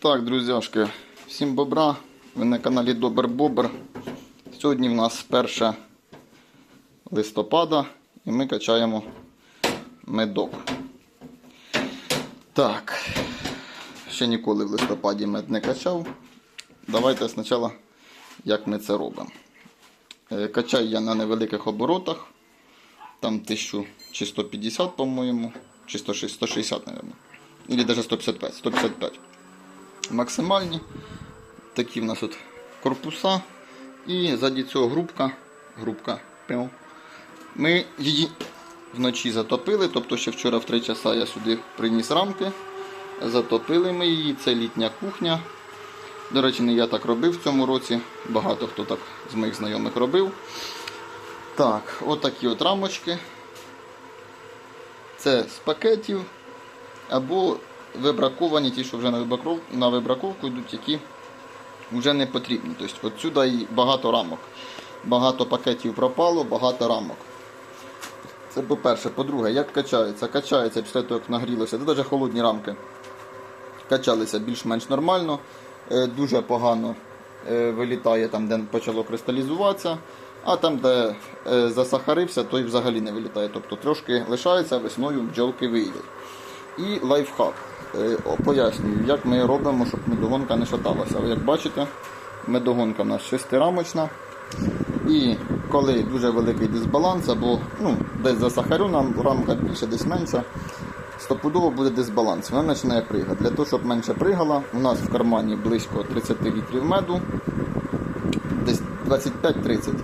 Так, друзяшки, всім бобра. Ви на каналі Добр Бобр. Сьогодні в нас 1 листопада і ми качаємо медок. Так, ще ніколи в листопаді мед не качав. Давайте спочатку, як ми це робимо. Е, Качаю я на невеликих оборотах. Там 1000 чи 150, по-моєму, чи 160, 160, мабуть. Или даже 155, 155. Максимальні. Такі в нас от корпуса. І ззаді цього грубка. Грубка. Ми її вночі затопили, тобто ще вчора в 3 часа я сюди приніс рамки. Затопили ми її, це літня кухня. До речі, не я так робив в цьому році. Багато хто так з моїх знайомих робив. Так, отакі от рамочки. Це з пакетів. Або вибраковані, ті, що вже на вибраков- на вибраковку йдуть, які вже не потрібні. Тобто отсюди і багато рамок. Багато пакетів пропало, багато рамок. Це по-перше. По-друге, як качається? Качається після того, як нагрілося. Це навіть холодні рамки. Качалися більш-менш нормально. Е, Дуже погано е, вилітає там, де почало кристалізуватися. А там, де е, засахарився, той взагалі не вилітає. Тобто трошки лишається, весною бджолки вийдуть. І лайфхак. Е, Пояснюю, як ми робимо, щоб медогонка не шаталася. Як бачите, медогонка в нас шестирамочна. І коли дуже великий дисбаланс, або ну, десь засахарена рамка більше, десь менша, стопудово буде дисбаланс. Вона починає пригати. Для того, щоб менше пригала, у нас в кармані близько 30 літрів меду, десь 25-30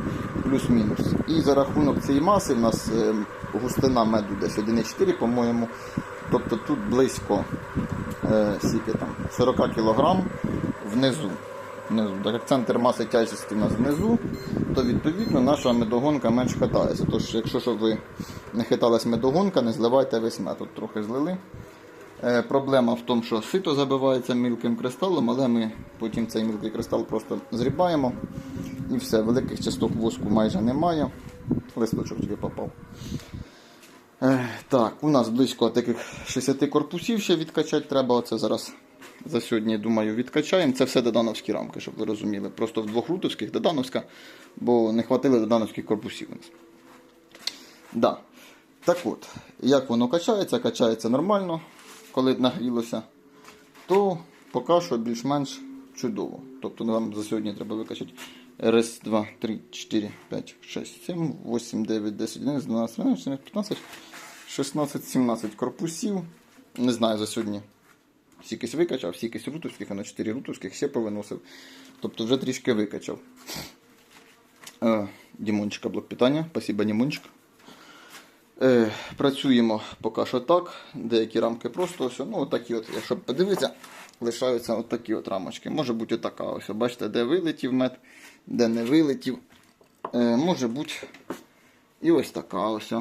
плюс-мінус. І за рахунок цієї маси в нас е, густина меду десь 1,4, по-моєму. Тобто тут близько е, скільки там, 40 кг внизу. внизу. Так як центр маси тяжкості у нас внизу, то відповідно наша медогонка менш хитається. Тож, якщо щоб ви не хиталась медогонка, не зливайте весь мед. Тут трохи злили. Е, проблема в тому, що сито забивається мілким кристалом, але ми потім цей мілкий кристал просто зрібаємо і все. Великих часток воску майже немає. Листочок тільки попав. Так, у нас близько таких 60 корпусів ще відкачати треба. Оце зараз за сьогодні, думаю, відкачаємо. Це все додановські рамки, щоб ви розуміли. Просто в двох рутовських додановська, бо не хватило додановських корпусів у нас. Да. Так от, як воно качається, качається нормально, коли нагрілося, то поки що більш-менш чудово. Тобто нам за сьогодні треба викачати раз, два, три, чотири, п'ять, шесть, сім, вісім, дев'ять, десять, одинадцять, дванадцять, тринадцять, чотирнадцять, п'ятнадцять, шістнадцять, сімнадцять корпусів. Не знаю за сьогодні. Стікись викачав, стікись рутовських, а на 4 рутовських ще повиносив. Тобто вже трішки викачав. Е, Дімончика блок питання. Спасибо, Дімончик. Е, працюємо поки що так. Деякі рамки просто ось. Ну, отакі от, якщо подивитися, лишаються отакі от рамочки. Може бути отака. Ось, бачите, де вилетів мед, де не вилетів. Е, може бути і ось така ось.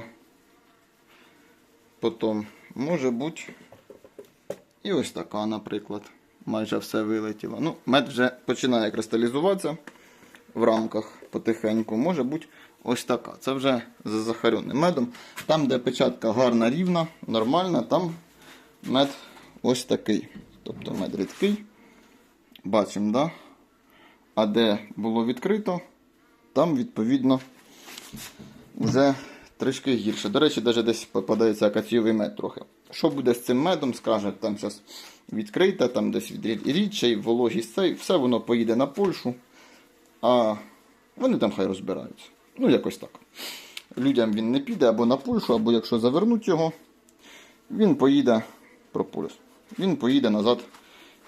Потім може бути і ось така, наприклад. Майже все вилетіло. Ну, мед вже починає кристалізуватися в рамках потихеньку. Може бути ось така. Це вже з захареним медом. Там, де печатка гарна, рівна, нормальна, там мед ось такий. Тобто мед рідкий. Бачимо, да? А де було відкрито, там, відповідно, вже трішки гірше. До речі, навіть десь попадається акаційовий мед трохи. Що буде з цим медом, скаже, там зараз відкрите, там десь від рідчий, вологість цей, все воно поїде на Польщу, а вони там хай розбираються. Ну, якось так. Людям він не піде або на Польщу, або якщо завернуть його, він поїде прополіс. Він поїде назад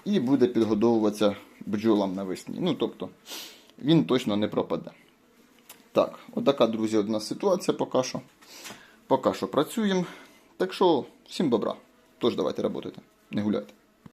і буде підгодовуватися бджолам навесні. Ну, тобто, він точно не пропаде. Так, отака, друзі, одна ситуація поки що. Поки що працюємо. Так що, всім добра. Тож давайте працюйте. Не гуляйте.